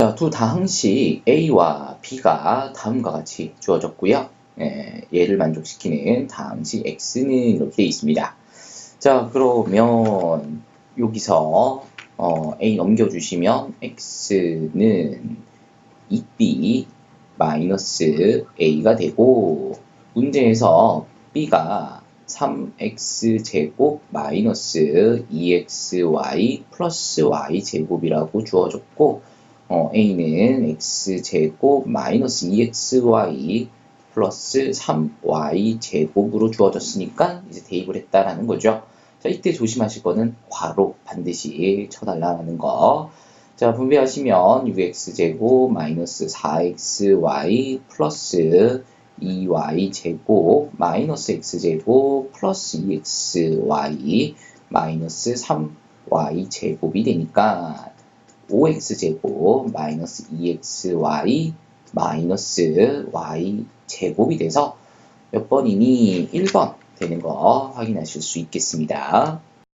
자, 두 다항식 A와 B가 다음과 같이 주어졌고요. 예, 얘를 만족시키는 다항식 X는 이렇게 되어 있습니다. 자, 그러면 여기서 어, A 넘겨주시면 X는 2B 마이너스 A가 되고 문제에서 B가 3x제곱 마이너스 2xy 플러스 y제곱이라고 주어졌고 어, a는 x제곱 마이너스 2xy 플러스 3y제곱으로 주어졌으니까 이제 대입을 했다라는 거죠. 자, 이때 조심하실 거는 괄호 반드시 쳐달라는 거. 자, 분배하시면 6x제곱 마이너스 4xy 플러스 2y 제곱 마이너스 x제곱 플러스 2xy 마이너스 3y 제곱이 되니까 5x 제곱 마이너스 2xy 마이너스 y 제곱이 돼서 몇 번이니 1번 되는 거 확인하실 수 있겠습니다.